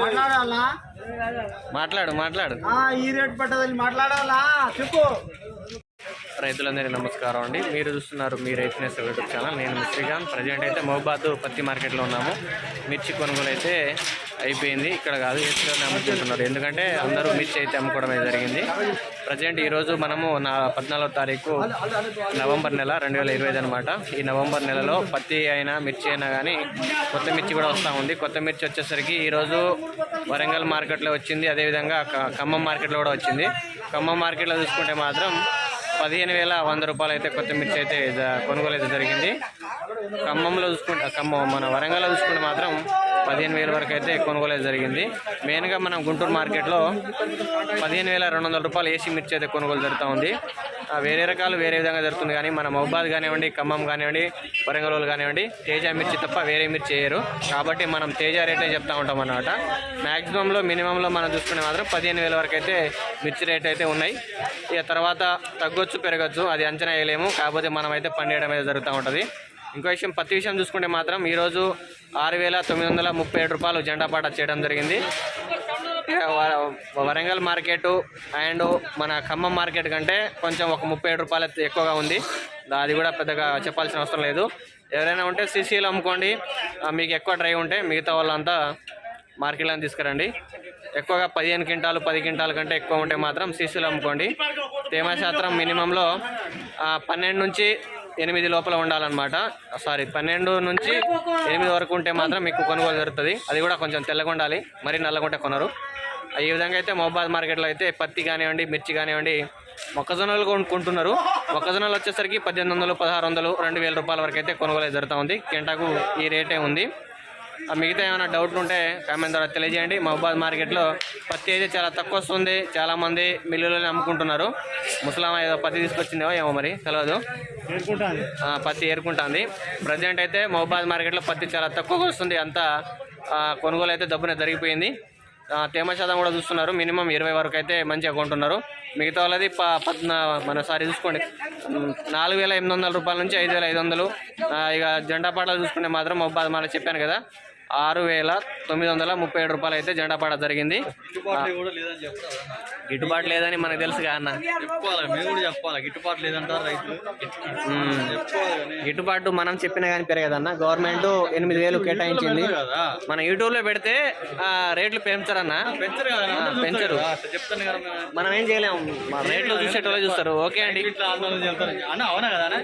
మాట్లాడాలా మాట్లాడు మాట్లాడు ఆ, ఈ రేట్ పట్టదని మాట్లాడాలా చెప్పు రైతులందరికీ నమస్కారం అండి. మీరు చూస్తున్నారు మీ రైతు నేస్తం యూట్యూబ్ ఛానల్. నేను మీ శ్రీకాంత్. ప్రజెంట్ అయితే మహబాద్ పత్తి మార్కెట్లో ఉన్నాము. మిర్చి కొనుగోలు అయితే అయిపోయింది. ఇక్కడ కాదు ఏసీలోనే అమ్ముకుంటున్నారు. ఎందుకంటే అందరూ మిర్చి అయితే అమ్ముకోవడమే జరిగింది. ప్రజెంట్ ఈరోజు మనము నా పద్నాలుగో తారీఖు నవంబర్ నెల రెండు వేల ఇరవై ఐదు అనమాట ఈ నవంబర్ నెలలో పత్తి అయినా మిర్చి అయినా కానీ కొత్త మిర్చి కూడా వస్తూ ఉంది. కొత్త మిర్చి వచ్చేసరికి ఈరోజు వరంగల్ మార్కెట్లో వచ్చింది. అదేవిధంగా ఖమ్మం మార్కెట్లో కూడా వచ్చింది. ఖమ్మం మార్కెట్లో చూసుకుంటే మాత్రం పదిహేను వేల వంద రూపాయలు అయితే కొత్త మిర్చి అయితే కొనుగోలు అయితే జరిగింది. ఖమ్మంలో చూసుకుంటే ఖమ్మం మన వరంగల్లో చూసుకుంటే మాత్రం పదిహేను వేల వరకు అయితే కొనుగోలు అయితే జరిగింది మెయిన్గా మనం గుంటూరు మార్కెట్లో పదిహేను వేల రెండు వందల రూపాయలు ఏసీ మిర్చి అయితే కొనుగోలు జరుగుతూ ఉంది. ఆ, వేరే రకాలు వేరే విధంగా జరుగుతుంది కానీ మన మహబాద్ కానివ్వండి ఖమ్మం కానివ్వండి వరంగల్ కానివ్వండి తేజ మిర్చి తప్ప వేరే మిర్చి చేయరు కాబట్టి మనం తేజ రేటే చెప్తా ఉంటాం అన్నమాట. మ్యాక్సిమంలో మినిమంలో మనం చూసుకునే మాత్రం పదిహేను వేల వరకు అయితే మిర్చి రేట్ అయితే ఉన్నాయి. ఇక తర్వాత తగ్గొచ్చు పెరగచ్చు అది అంచనా వేయలేము. కాకపోతే మనం అయితే పండియడం అయితే జరుగుతూ ఉంటుంది. ఇంకో విషయం పత్తి విషయం చూసుకుంటే మాత్రం ఈరోజు ఆరు వేల తొమ్మిది వందల ముప్పై ఏడు రూపాయలు జెండా పాట చేయడం జరిగింది. వరంగల్ మార్కెట్ అండ్ మన ఖమ్మం మార్కెట్ కంటే కొంచెం ఒక ముప్పై ఏడు రూపాయలు అయితే ఎక్కువగా ఉంది. అది కూడా పెద్దగా చెప్పాల్సిన అవసరం లేదు. ఎవరైనా ఉంటే సీసీలు అమ్ముకోండి. మీకు ఎక్కువ డ్రై ఉంటే మిగతా వాళ్ళంతా మార్కెట్లో తీసుకురండి. ఎక్కువగా పదిహేను క్వింటాలు పది క్వింటాల కంటే ఎక్కువ ఉంటే మాత్రం సీసీలు అమ్ముకోండి. తేమ శాతం మినిమంలో పన్నెండు నుంచి ఎనిమిది లోపల ఉండాలన్నమాట. సారీ పన్నెండు నుంచి ఎనిమిది వరకు ఉంటే మాత్రం మీకు కొనుగోలు జరుగుతుంది. అది కూడా కొంచెం తెల్లగా ఉండాలి. మరీ నల్లగుంటే కొనరు. ఈ విధంగా అయితే మహబాద్ మార్కెట్లో అయితే పత్తి కానివ్వండి మిర్చి కానివ్వండి మొక్కజొన్నలు కొనుక్కుంటున్నారు మొక్కజొన్నలు వచ్చేసరికి పద్దెనిమిది వందలు పదహారు వందలు రెండు వేల రూపాయల వరకు అయితే కొనుగోలు జరుగుతూ ఉంది. కెంటాకు ఈ రేటే ఉంది. మిగతా ఏమైనా డౌట్లు ఉంటే కామెంట్ ద్వారా తెలియజేయండి. మహబాద్ మార్కెట్లో పత్తి అయితే చాలా తక్కువ వస్తుంది. చాలా మంది మిల్లులోనే అమ్ముకుంటున్నారు. ముసలామ ఏదో పత్తి తీసుకొచ్చిందేమో ఏమో మరి తెలియదు పత్తి ఏరుకుంటుంది. ప్రజెంట్ అయితే మహబాద్ మార్కెట్లో పత్తి చాలా తక్కువగా వస్తుంది. అంతా కొనుగోలు అయితే దబ్బున జరిగిపోయింది. తేమ శాతం కూడా చూస్తున్నారు. మినిమం ఇరవై వరకు అయితే మంచిగా కొంటున్నారు. మిగతా వాళ్ళది ప మన సారీ చూసుకోండి. నాలుగు వేల ఎనిమిది వందల రూపాయల నుంచి ఐదు వేల ఐదు వందలు. ఇక జెండా పాటలు చూసుకుంటే మాత్రం మన చెప్పాను కదా. ఆరు వేల తొమ్మిది వందల ముప్పై ఏడు రూపాయలు అయితే జెండా పాట జరిగింది. గిట్టుబాటు లేదని మనకు తెలుసుగా అన్న. గిట్టుబాటు లేదంటారు రైతులు. గిట్టుబాటు మనం చెప్పినా కానీ పెరగదన్న గవర్నమెంట్ ఎనిమిది వేలు కేటాయించింది. మన యూట్యూబ్లో పెడితే రేట్లు పెంచరన్న పెంచరు. మనం ఏం చేయలేము. రేట్లు చూసేటోళ్ళే చూస్తారు. ఓకే అండి. అవునా కదా?